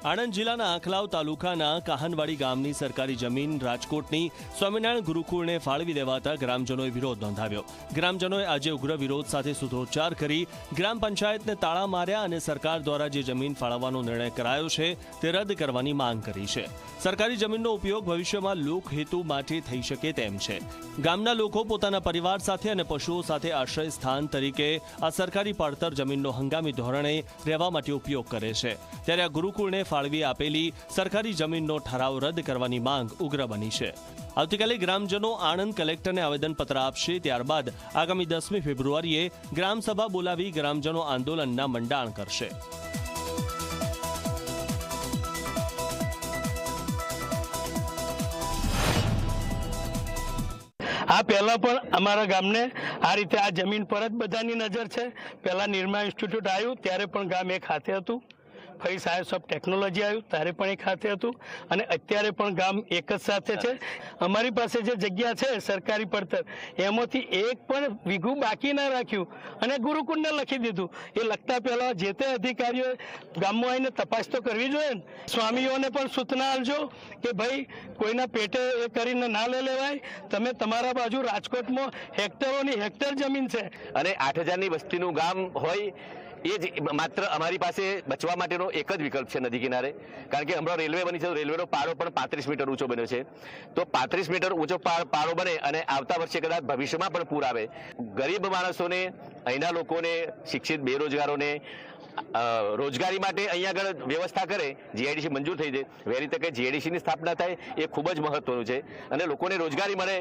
આણંદ જિલ્લાના આંખલાવ તાલુકાના કાહનવાડી ગામની સરકારી જમીન રાજકોટની સ્વામિનારાયણ ગુરુકુળને ફાળવી દેવાતા ગ્રામજનોએ વિરોધ નોંધાવ્યો. ગ્રામજનોએ આજે ઉગ્ર વિરોધ સાથે સૂત્રોચ્ચાર કરી ગ્રામ પંચાયતને તાળા માર્યા અને સરકાર દ્વારા જે જમીન ફાળવવાનો નિર્ણય કરાયો છે તે રદ કરવાની માંગ કરી છે. સરકારી જમીનનો ઉપયોગ ભવિષ્યમાં લોકહેતુ માટે થઈ શકે તેમ છે. ગામના લોકો પોતાના પરિવાર સાથે અને પશુઓ સાથે આશ્રય સ્થાન તરીકે આ સરકારી પડતર જમીનનો હંગામી ધોરણે રહેવા માટે ઉપયોગ કરે છે. ત્યારે આ ગુરુકુળને ફાળવી આપેલી સરકારી જમીનનો ઠરાવ રદ કરવાની માંગ ઉગ્ર બની છે. આવતીકાલે ગ્રામજનો આણંદ કલેક્ટરને આવેદનપત્ર આપશે, ત્યારબાદ આગામી દસમી ફેબ્રુઆરીએ ગ્રામસભા બોલાવી ગ્રામજનો આંદોલનના મંડાણ કરશે. આ પહેલા પણ અમારા ગામને આ રીતે આ જમીન પર જ બધાની નજર છે. પહેલા નિર્મા ઇન્સ્ટિટ્યૂટ આવ્યું, ત્યારે પણ ગામ એક હાથે હતું. ફરી સાયન્સ ઓફ ટેકનોલોજી આવ્યું ત્યારે પણ એ ખાતે હતું અને અત્યારે પણ ગામ એક જ સાથે છે. અમારી પાસે જે જગ્યા છે સરકારી પડતર, એમાંથી એક પણ વીઘું બાકી ના રાખ્યું અને ગુરુકુંડને લખી દીધું. એ લખતા પહેલા જે તે અધિકારીઓએ ગામમાં આવીને તપાસ તો કરવી જોઈએ ને. સ્વામીઓને પણ સૂચના આપજો કે ભાઈ, કોઈના પેટે એ કરીને ના લઈ લેવાય. તમે તમારા બાજુ રાજકોટમાં હેક્ટરોની હેક્ટર જમીન છે. અને આઠ હજારની વસ્તીનું ગામ હોય એ જ માત્ર અમારી પાસે બચવા માટેનો એક જ વિકલ્પ છે નદી કિનારે. કારણ કે હમણાં રેલવે બની છે રેલવેનો પાળો પણ પાંત્રીસ મીટર ઊંચો બન્યો છે. તો પાંત્રીસ મીટર ઊંચો પાડો બને અને આવતા વર્ષે કદાચ ભવિષ્યમાં પણ પૂર આવે. ગરીબ માણસોને, અહીંના લોકોને, શિક્ષિત બેરોજગારોને રોજગારી માટે અહીંયા આગળ વ્યવસ્થા કરે જીઆઈડીસી મંજૂર થઈ જાય. વહેલી તકે જીઆઈડીસીની સ્થાપના થાય, એ ખૂબ જ મહત્વનું છે. અને લોકોને રોજગારી મળે